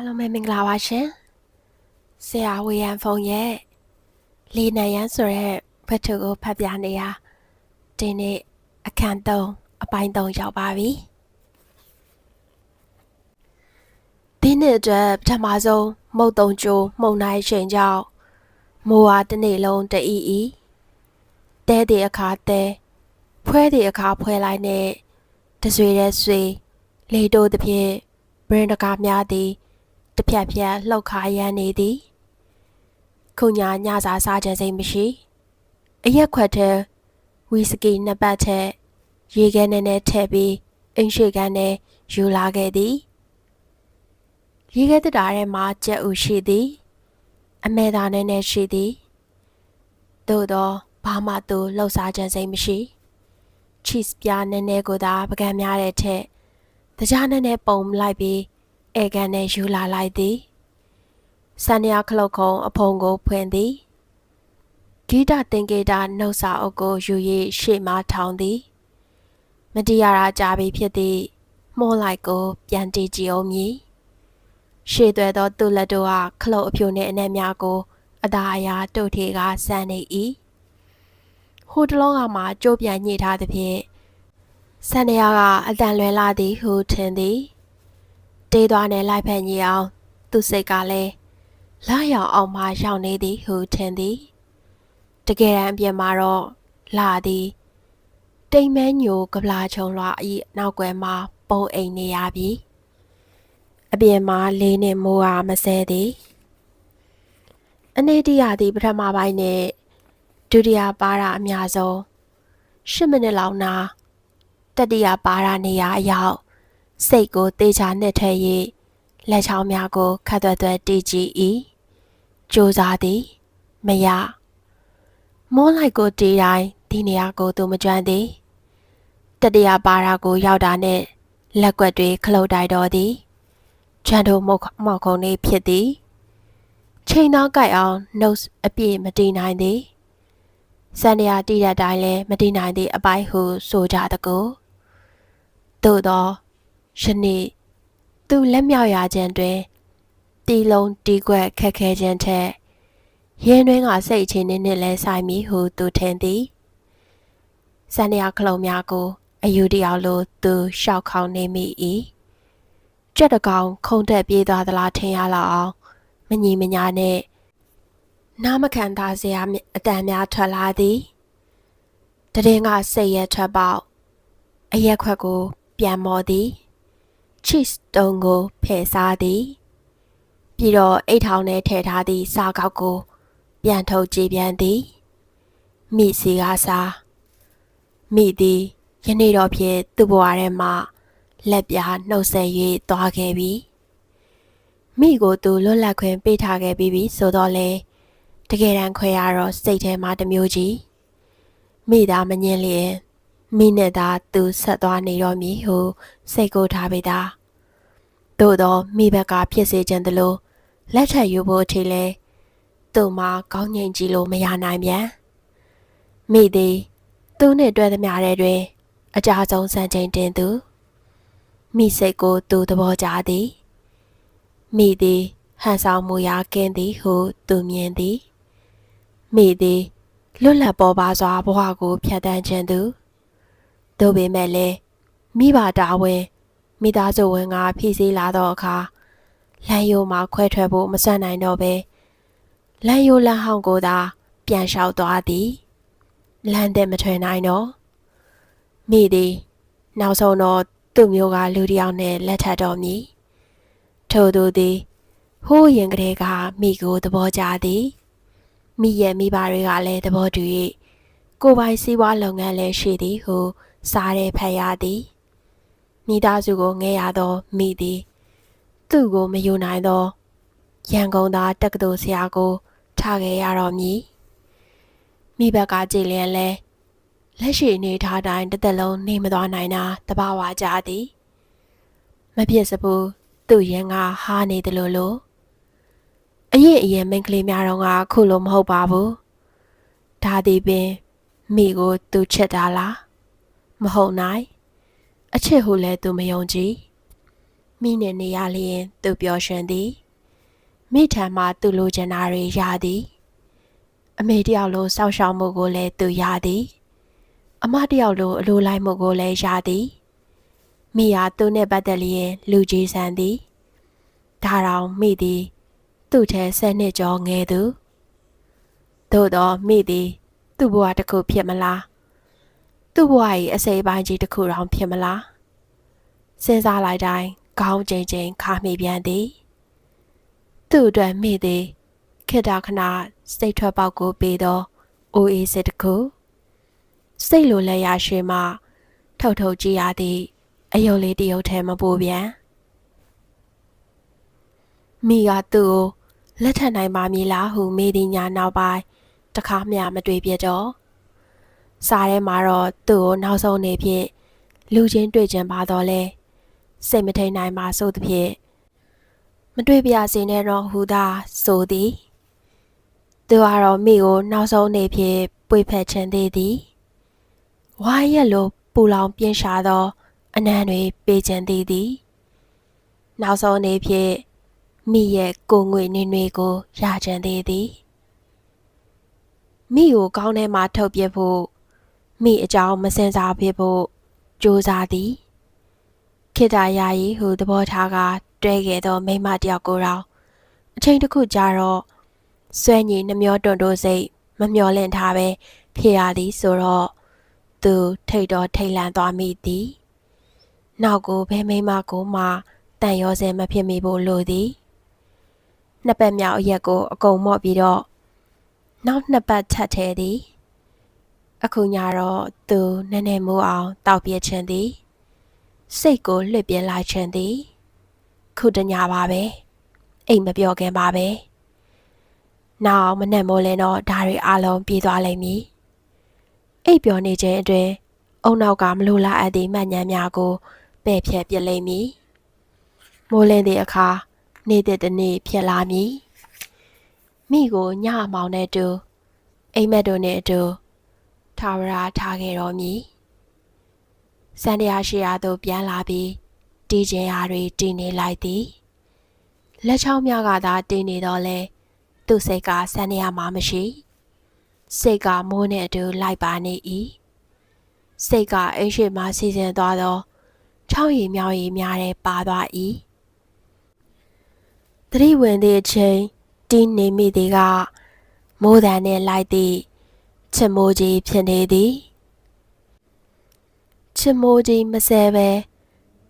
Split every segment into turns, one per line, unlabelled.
အားလုံးပဲမင်္ဂလာပါရှင်ဆရာဝေယံဖုံရဲ့လေနံရန်ဆိုတဲ့ဘတ်ထုကိုဖတ်ပြနေရဒီနေ့အခန်း3အပိုင်း3ရောက်ပါပြီဒီနေ့အတွက်ပထမဆုံးမုတ်တုံကျိုးမှုန်နိုင်ချိန်ကြောင့်မိုးဟာတစ်နေ့လုံးတအီအီတဲတဲ့အခါတဲဖွဲတဲ့အခါဖွဲလိုက်နဲ့တဆွေတဲ့ဆွေလေတိုးတစ်ဖြင့်ဘရင်တကာများသည် တစ်ဖြတ်ဖြတ်လှုပ်ခါရမ်းနေသည်ခုညာညစာစားကြစိမ့်မရှိ အရက်ခွက်ထဲဝီစကီနှစ်ပတ်ထဲရေခဲနဲ့နဲ့ထည့်ပြီးအင်းရှိကန်းနဲ့ယူလာခဲ့သည်ရေခဲတတာထဲမှာကြက်ဥရှိသည် အမဲသားနဲ့နဲ့ရှိသည်သို့တော့ဘာမှသူလှုပ်စားကြစိမ့်မရှိ cheese ပြားနည်းနည်းကိုသာပကံများတဲ့ထက်တကြားနည်းနည်းပုံလိုက်ပြီး ဧကန်နဲ့ယူလာလိုက်သည်စန္ဒယာခလုတ်ခုံအဖုံကိုဖွင့်သည်ဂီတသင်္ကေတနှုတ်စာအုပ်ကိုယူ၍ရှေ့မှထောင်သည်မတရားရာကြပြီဖြစ်သည့်မှုန့်လိုက်ကို ပြန်တီးကြည့်အောင်မည်ရှေ့သွဲသောသူ့လက်တို့ကခလုတ်အဖြူနှင့်အနက်များကို အသာအရာတို့ထေကဆန်းနေ၏ဟိုတလုံးကမှကြိုးပြန်ညှိထားသဖြင့်ဆန်နယာကအတန်လွယ်လာသည်ဟုထင်သည် တေးသွားနဲ့လိုက်ဖက်ညီအောင် သူစိတ်ကလည်းလာရောက်အောင်မှရောက်နေသည်ဟုထင်သည်တကယ်တမ်းအပြင်မှာတော့လာသည်တိမ်မဲညိုကပလာချုံလွာဤနောက်ွယ်မှာပုံအိမ်နေရပြီအပြင်မှာလေးနဲ့မိုးအားမဆဲသည်အနေတရသည်ပထမပိုင်းနဲ့ဒုတိယပါတာအများဆုံး10မိနစ်လောက်နာတတိယပါတာနေရာအရောက် စိတ်ကိုတေချာနှစ်ထဲ၍လက်ချောင်းများကိုခတ်သွက်သွက်တီးကြည့်၏ကြိုးစားသည်မရမောလိုက်ကိုတီးတိုင်းဒီနေရာကိုသူမကြွမ်းသည်တတိယပါတာကိုရောက်တာနဲ့လက်ကွက်တွေခလုတ်တိုက်တော်သည်ချန်တို့မောက်မောက်ခုံလေးဖြစ်သည်ချိန်သားကြိုက်အောင်နှုတ်အပြည့်မတီးနိုင်သည်စန္ဒယာတီးတဲ့အတိုင်းလည်းမတီးနိုင်သည့်အပိုင်းဟုဆိုကြတကူသို့သော ယနေ့သူလက်မြောက်ရခြင်းတွင်တီလုံးတီကွက်ခက်ခဲခြင်းထက်ရင်းတွင်းကစိတ်အခြေအနေနှင့်လဲဆိုင်မည်ဟုသူထင်သည်စန္ဒယာခလုံးများကိုအယူတယောက်လိုသူရှောက်ခေါင်နေမိ၏ကြက်တကောင်ခုံတက်ပြေးသွားသလားထင်ရလောက်အောင်မညီမညာနဲ့နားမခံသားစရာအတန်များထွက်လာသည်တရင်ကစိတ်ရထွက်ပေါက်အရက်ခွက်ကို ပြန်မော်သည် cheese တုံးကိုဖယ်စားသည်ပြီးတော့အိတ်ထောင်ထဲထည့်ထားသည့်စားကောက်ကို ပြန်ထုတ်ကြည့်ပြန်သည်မိစီကားစားမိသည်ယနေ့တော့ဖြင့်သူ့ဘဝထဲမှာလက်ပြားနှုတ်ဆက်၍သွားခဲ့ပြီမိကိုသူလွတ်လပ်ခွင့်ပေးထားခဲ့ပြီးပြီဆိုတော့လေတကယ်တမ်းခွဲရတော့စိတ်ထဲမှာတမျိုးကြီးမိသားမငင်းလျင် မိနဲ့သာသူဆက်သွားနေတော့မည်ဟုစိတ်ကိုထားပေသားသို့တော့မိဘကဖြစ်စေခြင်းတလို့လက်ထက်ယူဖို့အထိလဲသူ့မှာကောင်းငင်ကြည့်လို့မရနိုင်ပြန်မိသည်သူနဲ့တွေ့သမျှတဲ့တွင် အကြဆုံးစံချိန်တင်သူမိစိတ်ကိုသူသဘောကျသည်မိသည်ဟန်ဆောင်မူရာကင်းသည်ဟုသူမြင်သည်မိသည်လွတ်လပ်ပေါ်ပါစွာဘဝကိုဖြတ်တန်းခြင်းသူ သို့ပေမဲ့လည်းမိဘတာဝန်မိသားစုဝင်ကဖြည့်ဆည်းလာတော့အခါလမ်းယိုမှာခွဲထွက်ဖို့မစွန့်နိုင်တော့ပဲလမ်းယိုလမ်းဟောင်းကိုသာပြန်လျှောက်သွားသည်လမ်းတဲ့မထွင်နိုင်တော့မိသည်နောက်ဆုံးတော့သူ့မျိုးကလူတစ်ယောက်နဲ့လက်ထပ်တော်မူထို့သူသည်ဟိုးရင်ကလေးကမိကိုသဘောကျသည်မိရဲ့မိဘတွေကလည်းသဘောတူ၍ကိုပိုင်စည်းဝါးလုပ်ငန်းလည်းရှိသည်ဟု စားတဲ့ဖက်ရသည်မိသားစုကိုငဲရသောမိသည်သူ့ကိုမယူနိုင်သောရန်ကုန်သားတက္ကသိုလ်ဆရာကိုထားခဲ့ရတော်မူမိဘကကြည်လျက်လဲလက်ရှိအနေထားတိုင်းတစ်သက်လုံးနေမသွားနိုင်တာတဘာဝကြသည်မဖြစ်စဘူးသူ့ရင်ကဟားနေတယ်လို့လို့အရင်အရင်မိန်းကလေးများတော့ကခုလိုမဟုတ်ပါဘူးဒါသည်ပင်မိကိုသူချစ်တာလား မဟုတ်နိုင် အချစ်ဟုလဲသူမယုံကြည်မိနှင့်နေရလျင်သူပျော်ရွှင်သည်မိထံမှသူလိုချင်တာတွေရသည်အမေတယောက်လိုစောက်ရှောက်မှုကိုလည်းသူရသည်အမတယောက်လိုအလိုလိုက်မှုကိုလည်းရသည်မိဟာသူနှင့်ပတ်သက်လျင်လူကြီးဆန်သည်ဒါတောင်မိသည် သူ့ထဲဆယ်နှစ်ကျော်ငယ်သူသို့တော့မိသည် သူ့ဘဝတစ်ခုဖြစ်မလား သူ့ဘဝ၏အစိပ်ပိုင်းကြီးတစ်ခုတောင်ဖြစ်မလားစဉ်းစားလိုက်တိုင်းခေါင်းကျိန်ကျိန်ခါမိပြန်သည်သူ့အတွက်မိသည်ခေတ္တခဏစိတ်ထွက်ပေါက်ကိုပေးသောအိုအေးစစ်တစ်ခုစိတ်လိုလဲရရှိမှထုတ်ထုတ်ကြည့်ရသည့်အယုတ်လေးတယုတ်ထဲမပိုပြန်မိကသူ့ကိုလက်ထပ်နိုင်ပါမည်လားဟုမေးသည်ညာနောက်ပိုင်းတခါမှမတွေ့ပြတော့ စားထဲမှာတော့သူ့ကိုနောက်ဆုံးနေဖြင့်လူချင်းတွေ့ကြပါတော့လဲစိတ်မထိန်နိုင်ပါဆိုသဖြင့်မတွေ့ပြစေနဲ့တော့ဟူသာဆိုသည်သူကတော့မိကိုနောက်ဆုံးနေဖြင့်ပွေဖက်ခြင်းသေးသည်ဝါရက်လိုပူလောင်ပြင်းရှာသော အနံတွေပေးခြင်းသေးသည်နောက်ဆုံးနေဖြင့်မိရဲ့ကိုငွေနေတွေကိုရခြင်းသေးသည်မိကိုကောင်းထဲမှာထုတ်ပြဖို့ မိအကြောင်းမစင်စားဖြစ်ဖို့ကြိုးစားသည်ခေတ္တယာယီဟုသဘောထားကတွဲခဲ့သောမိမတယောက်ကိုတော့အချိန်တစ်ခုကြာတော့ဆွဲညီနှမျောတွန်တိုးစိတ်မမျောလင့်ထားပဲဖြစ်ရသည်ဆိုတော့သူထိတ်တော့ထိတ်လန့်သွားမိသည်နောက်ကိုဘဲမိမကိုမှတန်ရောစဲမဖြစ်မိဖို့လိုသည်နှစ်ပတ်မြောက်အရက်ကိုအကုန်မော့ပြီးတော့နောက်နှစ်ပတ်ထပ်ထဲသည် အခုညတော့သူနည်းနည်းမိုးအောင်တောက်ပြခြင်းသည် စိတ်ကိုလွှတ်ပြလိုက်ခြင်းသည် ခုတညပါပဲအိမ်မပြောခင်ပါပဲနောက်မနဲ့မိုးလင်းတော့ဒါတွေအလုံးပြေးသွားလိမ့်မည်အိပ်ပျော်နေခြင်းအတွင်အုံနောက်ကမလိုလားအပ်သည့်မှတ်ဉာဏ်များကိုပဲ့ဖြတ်ပြလိမ့်မည်မိုးလင်းသည့်အခါနေတဲ့တနေ့ဖြစ်လာမည်မိကိုညအမောင်နဲ့တူအိမ်မက်တို့နဲ့အတူ ထာဝရထားခဲ့တော်မူစန္ဒရာရှိရာသို့ပြန်လာပြီးတီးကျင်ရာတွေတည်နေလိုက်သည်လက်ချောင်းများကသာတည်နေတော့လဲသူ့စိတ်ကစန္ဒရာမှာမရှိစိတ်ကမိုးနဲ့အတူလိုက်ပါနေ၏စိတ်ကအိရှိမှစီစဉ်သွားသောချောင်းရည်မြောင်းရည်များတဲ့ပါသွား၏တတိဝင်သည့်အချိန်တင်းနေမိသည်ကမိုးတန်နှင့်လိုက်သည့် ချစ်မိုးကြီးဖြစ်နေသည်ချစ်မိုးကြီးမဆဲပဲ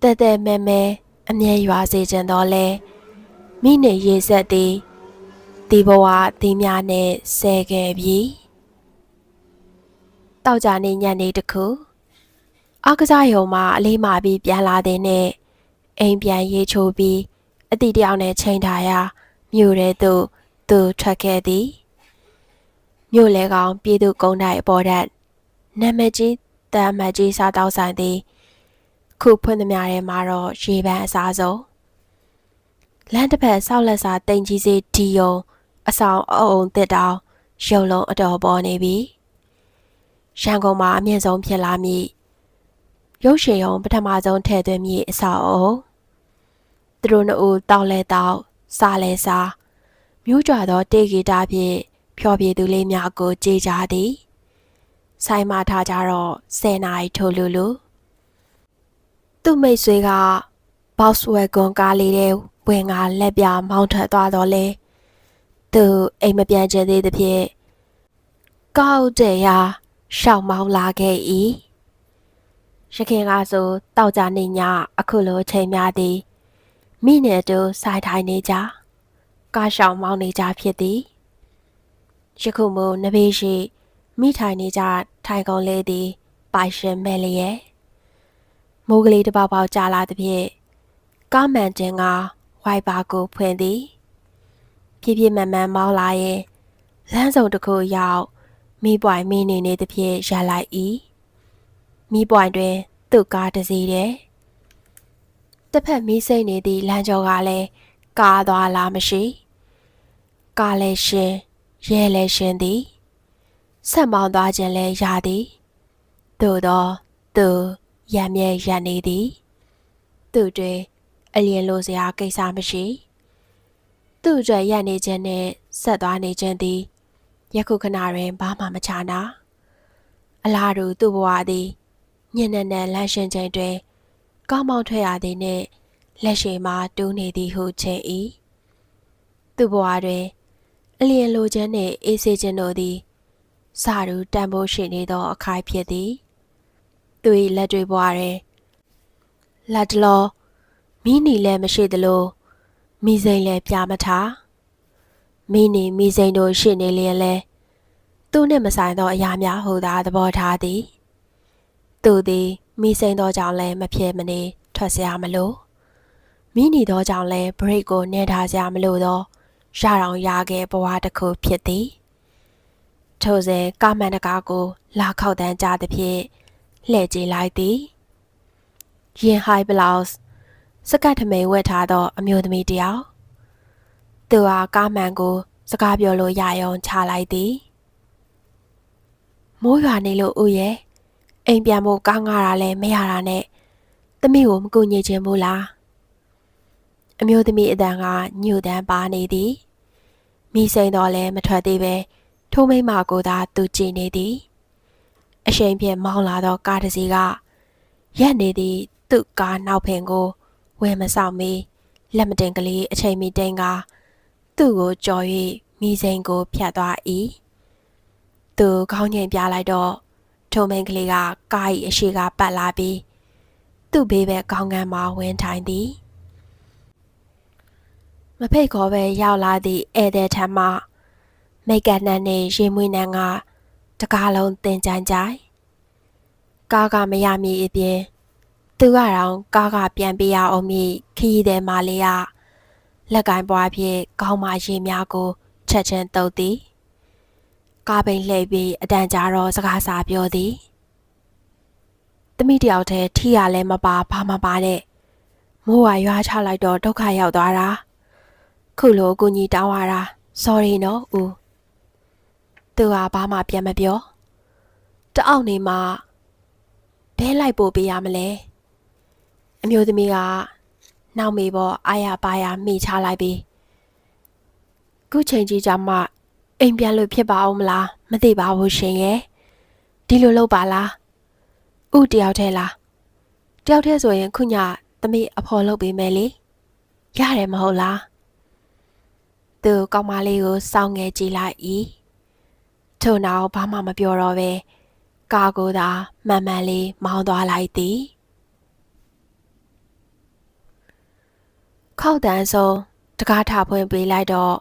တဲတဲမဲမဲအမြဲရွာစေခြင်းတော့လဲမိနေရေဆက်သည်ဒီဘဝဒီများနဲ့ဆဲခဲ့ပြီတောက်ကြနေညနေတခုအကစားရုံမှာအလေးမာပြီးပြန်လာတဲ့နဲ့အိမ်ပြန်ရေးချိုးပြီးအတီတယောက်နဲ့ချိန်ထားရာမြို့ထဲသို့သူထွက်ခဲ့သည် မြို့လဲကောင်ပြည်သူကုန်းတိုင်အပေါ်ထက်နာမည်ကြီးတမ်းမကြီးစားတောက်ဆိုင်သည်ခုဖွင့်သမျှထဲမှာတော့ရေပန်းအစားဆုံးလမ်းတစ်ဖက်ဆောက်လက်စာတင်ကြီးစီဒီယုံအဆောင်အုံတစ်တောင်ရုံလုံးအတော်ပေါ်နေပြီရန်ကုန်မှာအမြင့်ဆုံးဖြစ်လာမည်ရုပ်ရှင်ရုံပထမဆုံးထည့်သွင်းမည်အဆောက်အုံသူတို့နှစ်ဦးတောက်လဲတောက်စားလဲစားမျိုးကြွသောတေဂီတာဖြင့် ဖျော်ဖြေသူလေးများကိုကြည်ကြသည်ဆိုင်မထားကြတော့10နာရီထိုလူလူသူ့မိတ်ဆွေက Volkswagen ကားလေးတဲ့ဝင်ကလက်ပြမောင်းထွက်သွားတော့လေသူအိမ်မပြန်ချင်သေးသဖြင့်ကောက်တဲ့ရာရှောက်မောင်းလာခဲ့၏ရခင်ကဆိုတောက်ကြနေညအခုလိုချိန်များသည်မိနဲ့တူဆိုင်ထိုင်နေကြကားရှောင်မောင်းနေကြဖြစ်သည် ယခုမို့နဘေးရှိမိထိုင်နေကြထိုင်ကုန်လေးသည် ပိုင်ရှင်မဲ့လျက်မိုးကလေးတစ်ပေါက်ပေါက်ကြာလာသဖြင့်ကားမှန်တင်ကဝိုက်ပါကိုဖွင့်သည်ပြပြမှန်မှန်မောင်းလာရင်လမ်းစုံတစ်ခုရောက်မိပွိုင်မိနေနေသဖြင့်ရလိုက်၏မိပွိုင်တွင် သူ့ကားတစ်စီးတဲ့တစ်ဖက်မီးစိမ့်နေသည့်လမ်းကျောကလည်းကားသွားလားမရှိကားလည်းရှင် ရဲလည်းရှင်သည်ဆက်မောင်းသွားခြင်းလည်းရသည်သို့သောသူရံမြဲရံနေသည်သူတွင်အလျင်လိုစရာကိစ္စမရှိသူ့အတွက်ရက်နေခြင်းနဲ့ဆက်သွားနေခြင်းသည်ယခုခဏတွင်ဘာမှမချနာအလားတူသူ့ဘဝသည်ညင်နဲ့နဲ့လန့်ရှင်ချိန်တွင်ကောင်းမောင်းထွက်ရသည်နှင့်လက်ရှိမှတူးနေသည်ဟုချင်း၏သူ့ဘဝတွင် အလျင်လိုချမ်းနှင့်အေးစေခြင်းတို့သည်စာရူတန်ဖိုးရှိနေသော အခိုင်ဖြစ်သည်သူ၏လက်တွေပွားတယ်လက်တလောမီးနီလည်းမရှိသလိုမီးစိမ်လည်းပြမထားမီးနီမီးစိမ်တို့ရှိနေလျင်လဲသူနှင့်မဆိုင်သောအရာများဟူသာသဘောထားသည်သူသည်မီးစိမ်သောကြောင့်လည်းမဖြစ်မနေထွက်စရာမလိုမီးနီသောကြောင့်လည်း break ကိုနှဲထားစရာမလိုသော ရအောင်ရခဲ့ဘဝတစ်ခုဖြစ်သည်ထိုစဉ်ကာမန်တကားကို လာခောက်တန်းကြသဖြင့်လှည့်ကြည့်လိုက်သည်ရင်ဟိုင်ဘလောက်စ်စကတ်ထမိန်ဝတ်ထားသော အမျိုးသမီးတယောက်သူဟာကားမှန်ကို စကားပြောလို့ရယုံချလိုက်သည်မိုးရွာနေလို့ဦးရဲ့အိမ်ပြန်ဖို့ကားငှားတာလည်းမရတာနဲ့သမီးကိုမကူညီခြင်းဘူးလား အမျိုးသမီးအတန်ကညှို့တန်းပါနေသည်မိစိန်တော်လည်းမထွက်သေးပဲထိုးမိမကိုသာသူကြည့်နေသည်အရှိန်ဖြင့်မောင်းလာသောကားတစ်စီးကရက်နေသည့်သူ့ကားနောက်ဖင်ကိုဝယ်မဆောင်မီလက်မတင်ကလေးအချိန်မီတိန်ကသူ့ကိုကြော်၍မိစိန်ကိုဖြတ်သွား၏သူခေါင်းငိမ်ပြလိုက်တော့ထုံမိန်ကလေးကကား၏အရှိကပတ်လာပြီးသူ့ဘေးဘက်ခေါင်းကမ်းမှာဝင်းထိုင်သည် မဖိတ်ခေါ်ပဲရောက်လာသည့်ဧည့်သည်ထံမှမိတ်ကနန်းနှင့်ရေမွေးနှန်းကတကားလုံးတင်ကြိုင်ကြိုင်ကားကမရမီအပြင်သူကတော့ကားကပြန်ပေးရအောင်မိခရီးသည်မလေးကလက်ကင်ပွားဖြင့်ကောင်းမရေများကိုချက်ချင်းတုပ်သည်ကားပိန်လှည့်ပြီးအတန်ကြာတော့စကားစာပြောသည်တမိတယောက်တည်းထီရလဲမပါဘာမပါနဲ့မိုးဝါရွာချလိုက်တော့ဒုက္ခရောက်သွားတာ ခုလိုအကူကြီးတောင်းရတာ sorry နော်ဦးသူဟာဘာမှပြန်မပြောတအောက်နေမှဘဲလိုက်ပို့ပေးရမလဲအမျိုးသမီးကနောက်မေပေါ်အာရပါရမိချလိုက်ပြီးခုချိန်ကြီးကြမှအိမ်ပြန်လို့ဖြစ်ပါအောင်မလားမသိပါဘူးရှင်ရဲ့ဒီလိုလုပ်ပါလားဥတယောက်တည်းလားတယောက်တည်းဆိုရင်ခုညသမီးအဖော်လုပ်ပေးမယ်လေရတယ်မဟုတ်လား သူကောင်မလေးကိုစောင်းငယ်ကြည့်လိုက်၏ထို့နောက်ဘာမှမပြောတော့ပဲကာကိုသာမှန်မှန်လေးမောင်းသွားလိုက်သည်ခောက်တန်းဆုံးတကားထဖွင့်ပေးလိုက်တော့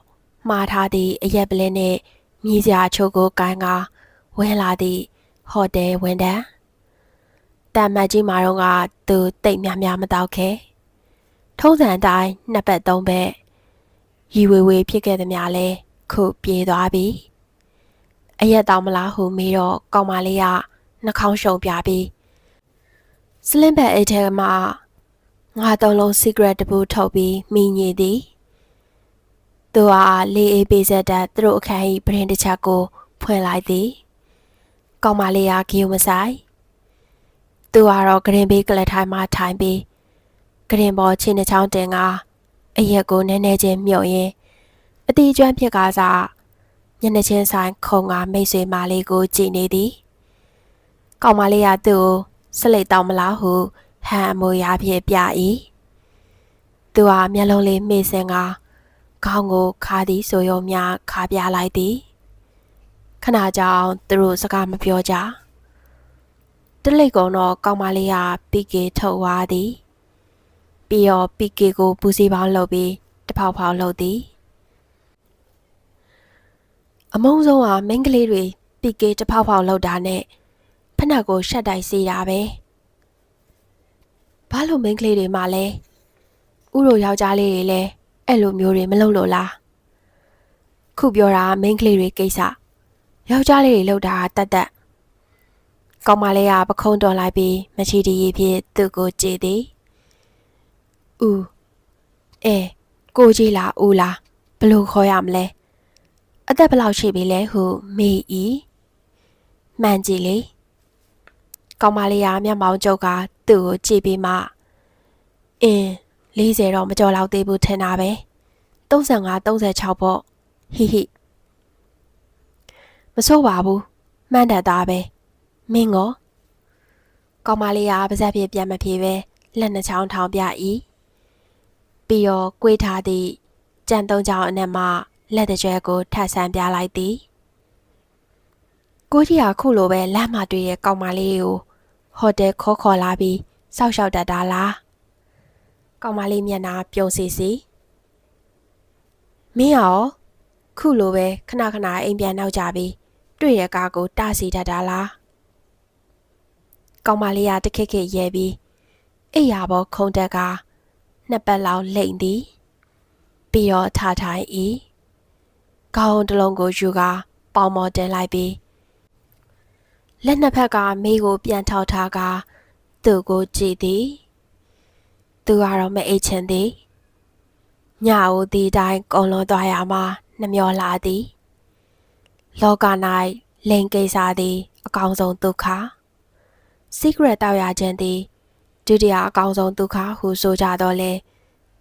မှားထားသည့်အရက်ပလင်းနှင့်မြည်စရာချိုးကိုကိုင်းကဝင်းလာသည့်ဟိုတယ်ဝန်တန်းတမ်မတ်ကြီးမာတော့ကသူတိတ်များများမတော့ခဲထုံးစံအတိုင်းနှစ်ပတ်သုံးဘက် ရီဝေဝေဖြစ်ခဲ့သည်များလဲခုပြေးသွားပြီအရက်တောင်မလားဟုမေးတော့ကောင်မလေးကနှာခေါင်းရှုံပြပြီးစလင်းဘက်အိတ်ထဲမှာငါသုံးလုံး secret တပူထုတ်ပြီးမိညည်သည်သူဟာလေးအေးပေးဆက်တဲ့သူတို့အခန်း၏ပရင်တစ်ချက်ကိုဖွင့်လိုက်သည်ကောင်မလေးကဂီယုမဆိုင်သူကတော့ဂရင်ဘေးကလထိုင်မှထိုင်ပြီးဂရင်ပေါ်ချင်းနှချောင်းတင်က အရက်ကိုနည်းနည်းချင်းမြုပ်ရင်းအတီးကျွမ်းဖြစ်ကားစားမျက်နှာချင်းဆိုင်ခုံကမိတ်ဆွေမလေးကိုကြည်နေသည်ကောင်မလေးကသူ့ကိုစလိတ်တောင်းမလားဟုဟန်အမူအရာဖြင့်ပြ၏သူဟာမျက်လုံးလေးမှိစင်ကခေါင်းကိုခါသည်ဆိုရုံများခါပြလိုက်သည်ခဏကြောင်သူတို့စကားမပြောကြတလိတ်ကုံတော့ကောင်မလေးကပီကေထုတ်သွားသည် ပြီးတော့ပီကေကိုပူစီပေါင်းလုပ်ပြီးတဖောက်ဖောက်လုပ်သည်အမုံဆုံးကမိန်းကလေးတွေပီကေတဖောက်ဖောက်လုပ်တာနဲ့ဖက်နှက်ကိုရှက်တိုင်စီတာပဲဘာလို့မိန်းကလေးတွေမှလဲဥရိုယောက်ျားလေးတွေလဲအဲ့လိုမျိုးတွေမလုပ်လို့လားခုပြောတာမိန်းကလေးတွေကိစ္စယောက်ျားလေးတွေလောက်တာတတ်တတ်ကောင်မလေးကပခုံးတော်လိုက်ပြီးမချီတီရီဖြင့်သူ့ကိုကြည်သည် ဦးအဲကိုကြီးလားဦးလားဘလို့ခေါ်ရမလဲအသက်ဘယ်လောက်ရှိပြီလဲဟုမေးဤမှန်ကြည့်လေကောင်မလေးကမျက်မှောင်ကျုပ်ကသူ့ကိုကြည့်ပြီးမှအင်း40တော့မကြော်လောက်သေးဘူးထင်တာပဲ35 36ပေါ့ဟိဟိမဆိုးပါဘူးမှန်တတ်တာပဲမင်းကောကောင်မလေးကပါဇက်ပြေပြန်မပြေပဲလက်နှချောင်းထောင်ပြ၏ ပြီးတော့꿰ထားသည့်ကြံသုံးချောင်းအနက်မှလက်တကြွယ်ကိုထပ်ဆန်းပြလိုက်သည်ကိုကြီးကခုလိုပဲလမ်းမှာတွေ့တဲ့ကောင်မလေးကိုဟိုတယ်ခေါ်ခေါ်လာပြီးစောက်ရှောက်တတ်တာလားကောင်မလေးမျက်နှာပြုံးစီစီမင်းရောခုလိုပဲခဏခဏအိမ်ပြန်နောက်ကြပြီးတွေ့ရကားကိုတစီတတ်တာလားကောင်မလေးကတခက်ခက်ရဲပြီးအိယာဘောခုံတက်က နှစ်ပတ်လောက်လိမ့်သည်ပြီးတော့ထထိုင်၏ခေါင်းတစ်လုံးကိုယူကာပေါင်မော်တင်လိုက်ပြီးလက်နှစ်ဖက်ကမေးကိုပြန်ထောက်ထားကာသူ့ကိုကြည့်သည်သူကတော့မအိတ်ချင်သည်ညအိုဒီတိုင်းကုံလွန်သွားရမှနှမျောလာသည် လောက၌လိန်ကိစ္စသည် အကောင်ဆုံးဒုက္ခ secret တောက်ရခြင်းသည် ဒုတိယအကောင်ဆုံးဒုက္ခဟုဆိုကြတော့လေ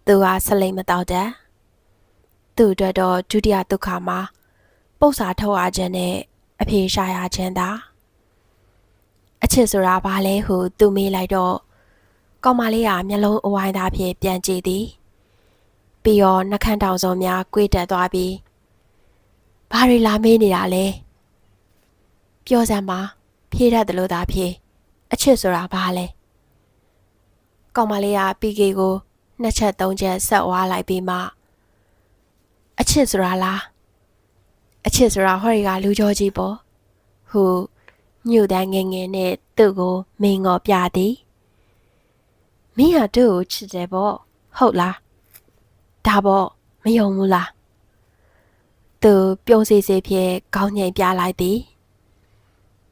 သူဟာဆလိမ်မတောက်တတ်သူ့အတွက်တော့ဒုတိယဒုက္ခမှာပု္ပ္ပာထုတ်ရခြင်းနဲ့အဖြေရှာရခြင်းသာအချစ်ဆိုတာဘာလဲဟုသူမေးလိုက်တော့ကောင်မလေးကမျက်လုံးအဝိုင်းသားဖြင့်ပြန်ကြည့်သည်ပြီးတော့နှခမ်းတောင်စုံများ꿰တက်သွားပြီးဘာတွေလာမေးနေတာလဲပြောစမ်းပါဖြေးတတ်တယ်လို့သာဖြေးအချစ်ဆိုတာဘာလဲ ကောင်မလေးကပီကေကိုနှစ်ချက်သုံးချက်ဆက်ဝါးလိုက်ပြီးမှအချစ်ဆိုတာလားအချစ်ဆိုတာဟောရီကလူကြောကြီးပေါ့ဟူညို့တန်းငယ်ငယ်နဲ့သူ့ကိုမင်းငေါ်ပြသည်မင်းဟာသူ့ကိုချစ်တယ်ပေါ့ဟုတ်လားဒါပေါ့မယုံဘူးလားသူပြုံးစီစီဖြင့်ခေါင်းငိမ်ပြလိုက်သည်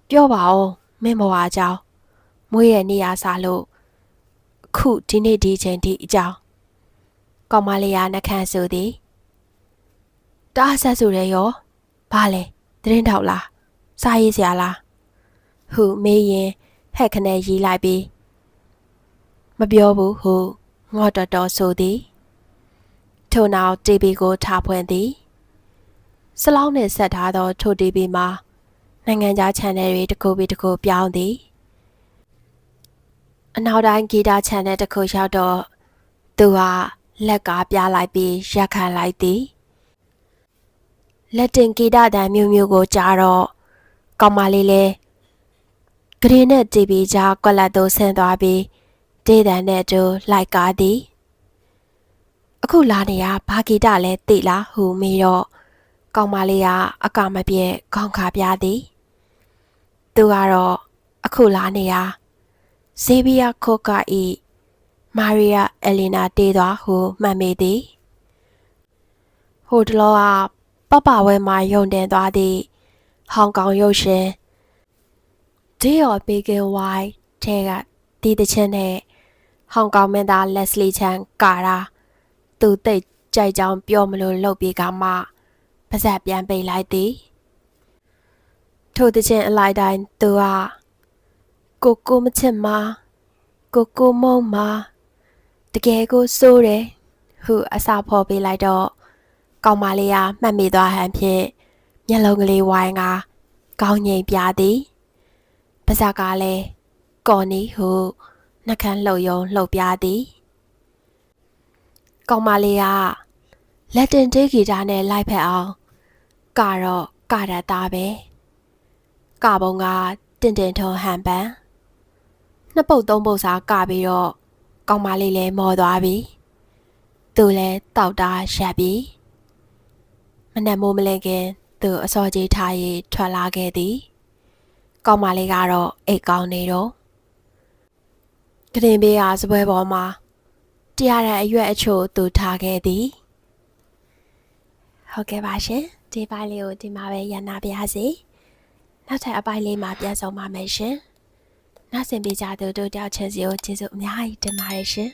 ပြောပါဦးမင်းဘဝအကြောင်းမွေးရဲ့နေရာစားလို့ ခုဒီနေ့ဒီချိန်ဒီအကြောင်းကောင်မလေးကနှခမ်းဆိုသည်တားဆက်ဆိုရဲရောဘာလဲသတင်းထောက်လားစားရေးစရာလားဟုမေးရင်ဟက်ခနဲ့ရီးလိုက်ပြီးမပြောဘူးဟုငေါ်တော်တော်ဆိုသည်ထို့နောက် TV ကိုထားဖွင့်သည်စလောင်းနဲ့ဆက်ထားသောထို TV မှာနိုင်ငံခြား channel တွေတစ်ခုပြီးတစ်ခုပြောင်းသည် အနောက်တိုင်းဂီတ channel တစ်ခုရောက်တော့သူဟာလက်ကပြလိုက်ပြီးရက်ခံလိုက်သည်လက်တင်ဂီတတန်မျိုးမျိုးကိုကြားတော့ကောင်မလေးလဲဂရေနဲ့တီဗီကြားကွက်လက်သို့ဆင်းသွားပြီးဒေးတန်နဲ့အတူလိုက်ကားသည်အခုလာနေရဘာဂီတလဲသိလားဟူမေးတော့ကောင်မလေးကအကမပြဲခေါင်းခါပြသည်သူကတော့အခုလာနေရ ဇေဗီယာခိုကာဤမာရီယာအလီနာတေးသွားဟုမှတ်မိသည်ဟိုတလောကပပဝဲမှာယုံတင်သွားသည့်ဟောင်ကောင်ရုပ်ရှင် Day of Bacon White ထဲကဒီတချင်းနဲ့ဟောင်ကောင်မင်းသားလက်စလီချန်ကာတာသူတိတ်ကြိုက်ကြောင်ပြောမလို့လှုပ်ပြီးကမှပါဇက်ပြန်ပိတ်လိုက်သည်ထိုတချင်းအလိုက်တိုင်းသူက ကိုကိုမချစ်မကိုကိုမုံမတကယ်ကိုစိုးတယ်ဟုအစာဖော်ပေးလိုက်တော့ကောင်မလေးကမှတ်မိသွားဟန်ဖြင့်မျက်လုံးကလေးဝိုင်းကကောင်းငိမ်ပြသည်ပါဇက်ကလည်းကော်နီဟုနှကန်းလှုပ်ယုံလှုပ်ပြသည်ကောင်မလေးကလက်တင်တေးဂီတာနဲ့လိုက်ဖက်အောင်ကတော့ကရတာပဲကပုံကတင်တင်ထုံဟန်ပန် နှစ်ပုတ်သုံးပုတ်စာကပြီးတော့ကောင်မလေးလည်းမော်သွားပြီသူလည်းတောက်တာရက်ပြီမနက်မိုးမလင်ခင်သူအစောကြီးထားရေးထွက်လာခဲ့သည်ကောင်မလေးကတော့အိတ်ကောင်းနေတော့ကတင်ပေးဟာစပွဲပေါ်မှာတရားတဲ့အရွက်အချို့သူထားခဲ့သည်ဟုတ်ကဲ့ပါရှင်ဒီပိုင်းလေးကိုဒီမှာပဲရန်နာပါရစေနောက်ထပ်အပိုင်းလေးမှာပြန်ဆောင်ပါမယ်ရှင် နောက်ဆင်ပေးကြသူတို့တယောက်ချင်းစီကိုကျေးဇူးအများကြီးတင်ပါတယ်ရှင်